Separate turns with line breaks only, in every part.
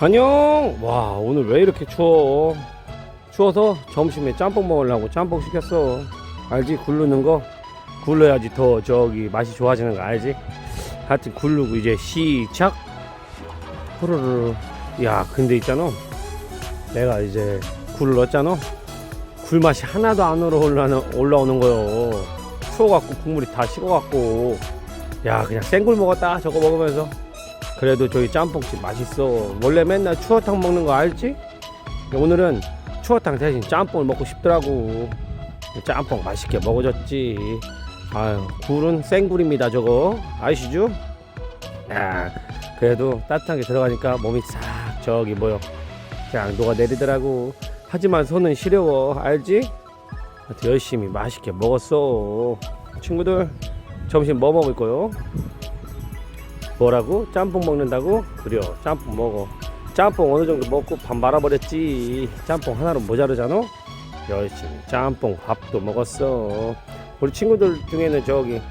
안녕. 와 오늘 왜 이렇게 추워? 추워서 점심에 짬뽕 먹으려고 짬뽕 시켰어. 알지? 굴르는 거. 굴러야지 더 저기 맛이 좋아지는 거 알지? 하여튼 굴르고 이제 시작. 후루루. 야 근데 있잖아. 내가 이제 굴을 넣었잖아. 굴 맛이 하나도 안 올라오는 올라오는 거요. 추워갖고 국물이 다 식어갖고. 야 그냥 생굴 먹었다 저거 먹으면서. 그래도 저희 짬뽕집 맛있어. 원래 맨날 추어탕 먹는 거 알지? 오늘은 추어탕 대신 짬뽕을 먹고 싶더라고. 짬뽕 맛있게 먹어줬지. 아유, 굴은 생굴입니다, 저거. 아시죠? 야, 그래도 따뜻하게 들어가니까 몸이 싹 저기 뭐요. 그냥 녹아내리더라고. 하지만 손은 시려워, 알지? 열심히 맛있게 먹었어. 친구들, 점심 뭐 먹을 거요? 뭐라고? 짬뽕 먹는다고? 그려 짬뽕 먹어 짬뽕 어느 정도 먹고 밥 말아버렸지 짬뽕 하나로 모자르잖아? 열심히 짬뽕 밥도 먹었어 우리 친구들 중에는 저기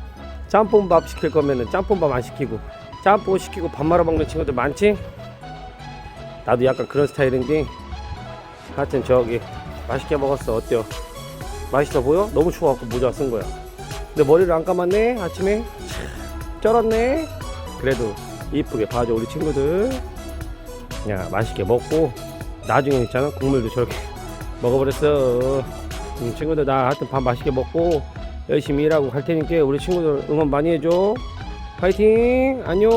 짬뽕밥 시킬 거면은 짬뽕밥 안 시키고 짬뽕 시키고 밥 말아 먹는 친구들 많지? 나도 약간 그런 스타일인데 하여튼 저기 맛있게 먹었어 어때요? 맛있어 보여? 너무 추워갖고 모자 쓴 거야 근데 머리를 안 감았네 아침에 참, 쩔었네 그래도 이쁘게 봐줘 우리 친구들. 야 맛있게 먹고 나중에 있잖아 국물도 저렇게 먹어버렸어. 음, 친구들 나 하여튼 밥 맛있게 먹고 열심히 일하고 갈 테니까 우리 친구들 응원 많이 해줘. 파이팅! 안녕